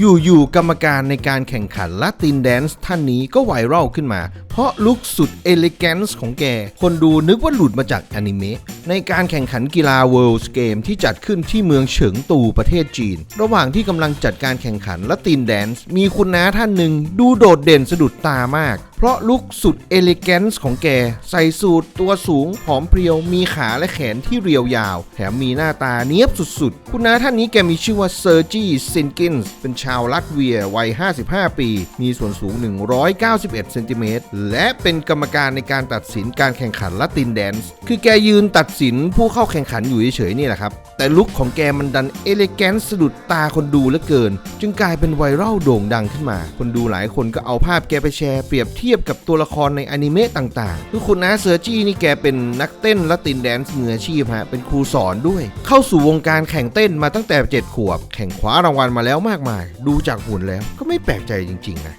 อยู่ๆกรรมการในการแข่งขันลาตินแดนซ์ท่านนี้ก็ไวรัลขึ้นมา เพราะลุคสุดเอลิแกนซ์ของแก คนดูนึกว่าหลุดมาจากอนิเมะในการแข่งขันกีฬา World Game ที่จัดขึ้นที่เมืองเฉิงตูประเทศจีน ระหว่างที่กำลังจัดการแข่งขันลาตินแดนซ์มีคุณน้าท่านหนึ่งดูโดดเด่นสะดุดตามาก เพราะลุคสุดเอลิแกนซ์ของแก ใส่สูทตัวสูงผอมเพรียวมีขาและแขนที่เรียวยาว แถมมีหน้าตาเนียบสุดๆ คุณน้าท่านนี้แกมีชื่อว่าเซอร์จีซินกินส์เป็นชาวลัตเวียวัย 55 ปี มีส่วนสูง 191เซนติเมตรและเป็นกรรมการในการตัดสินการแข่งขันละตินแดนซ์คือแกยืนตัดสินผู้เข้าแข่งขันอยู่เฉยๆนี่แหละครับ แต่ลุคของแกมันดันเอเลแกนสะดุดตาคนดูเหลือเกิน จึงกลายเป็นไวรัลโด่งดังขึ้นมา คนดูหลายคนก็เอาภาพแกไปแชร์เปรียบเทียบกับตัวละครในอนิเมะต่างๆ คือคุณน้าเซอร์จี้นี่แกเป็นนักเต้นละตินแดนซ์มืออาชีพฮะ เป็นครูสอนด้วย เข้าสู่วงการแข่งเต้นมาตั้งแต่ 7 ขวบ แข่งคว้ารางวัลมาแล้วมากมาย ดูจากหุ่นแล้วก็ไม่แปลกใจจริงๆนะ